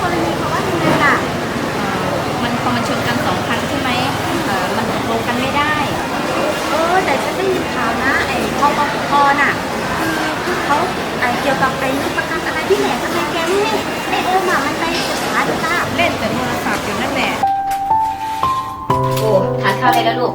แล้วคู่กรณีเขาว่ายังไงล่ะมันพอมันชนกันสองคันใช่ไหมเอ่อมันตกลงกันไม่ได้ เออแต่ฉันได้ยินข่าวนะไอ้พปพน่ะคือเขาไอ้เกี่ยวกับไอ้เรื่องประกันอะไรที่แหนทำไมแกไม่ให้ไอ้โอมอะมันไปศึกษาดูล่ะเล่นแต่โทรศัพท์อยู่นั่นแหละ โอ้ทานข้าวเลยแล้วลูก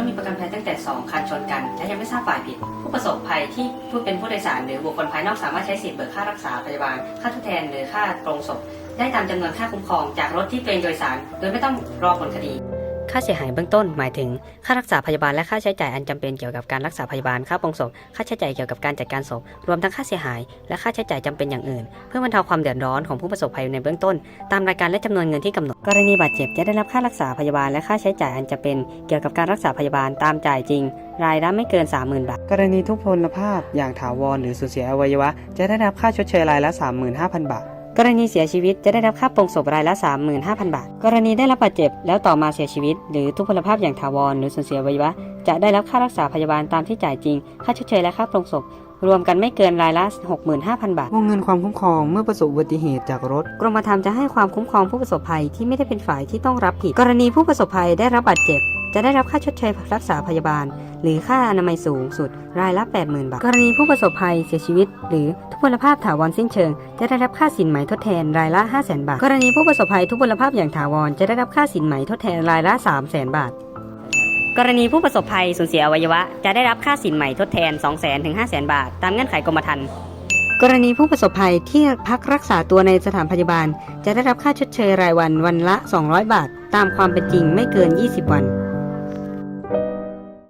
กรณีรถมีประกันภัยตั้งแต่ 2 คันชนกัน และยังไม่ทราบฝ่ายผิด ผู้ประสบภัยที่ผู้เป็นผู้โดยสารหรือบุคคลภายนอกสามารถใช้สิทธิ์เบิกค่ารักษาพยาบาล ค่าทดแทนหรือค่าตรงศพได้ตามจำนวนค่าคุ้มครองจากรถที่ตัวเองโดยสาร โดยไม่ต้องรอผลคดี ค่าเสียหายเบื้องต้นหมายถึง ค่ารักษาพยาบาลและค่าใช้จ่ายอันจำเป็นเกี่ยวกับการรักษาพยาบาล ค่าปรงศพ ค่าใช้จ่ายเกี่ยวกับการจัดการศพ รวมทั้งค่าเสียหาย และค่าใช้จ่ายจำเป็นอย่างอื่น เพื่อบรรเทาความเดือดร้อนของผู้ประสบภัยในเบื้องต้น ตามรายการและจำนวนเงินที่กำหนด กรณีบาดเจ็บจะได้รับค่ารักษาพยาบาลและค่าใช้จ่ายอันจำเป็น เกี่ยวกับการรักษาพยาบาลตามจ่ายจริง รายละไม่เกิน 30,000 บาท กรณีทุพพลภาพอย่างถาวรหรือสูญเสียอวัยวะ จะได้รับค่าชดเชยรายละ 35,000 บาท กรณีเสียชีวิตจะได้รับค่าปรงศพรายละ 35,000 บาท กรณีได้รับบาดเจ็บแล้วต่อมาเสียชีวิต หรือทุพพลภาพอย่างถาวรหรือสูญเสียอวัยวะ จะได้รับค่ารักษาพยาบาลตามที่จ่ายจริง ค่าชดเชยและค่าปรงศพรวมกันไม่เกินรายละ 65,000 บาท วงเงินความคุ้มครองเมื่อประสบอุบัติเหตุจากรถ กรมธรรม์จะให้ความคุ้มครองผู้ประสบภัยที่ไม่ได้เป็นฝ่ายที่ต้องรับผิด กรณีผู้ประสบภัยได้รับบาดเจ็บ จะได้รับค่าชดเชยรักษาพยาบาล หรือค่าอนามัยสูงสุด รายละ 80,000 บาท กรณีผู้ประสบภัยเสียชีวิต หรือทุ พพลภาพถาวรสิ้นเชิง จะได้รับค่าสินไหมทดแทนรายละ 500,000 บาท กรณีผู้ประสบภัยทุพพลภาพอย่างถาวรจะได้รับค่าสินไหมทดแทนรายละ 300,000 บาท กรณีผู้ประสบภัยสูญเสียอวัยวะ จะได้รับค่าสินไหมทดแทน 200,000ถึง500,000บาท ตามเงื่อนไขกรมธรรม์กรณีผู้ประสบภัยที่พักรักษาตัวในสถานพยาบาล จะได้รับค่าชดเชยรายวันวันละ 200 บาท ตามความเป็นจริงไม่เกิน 20 วัน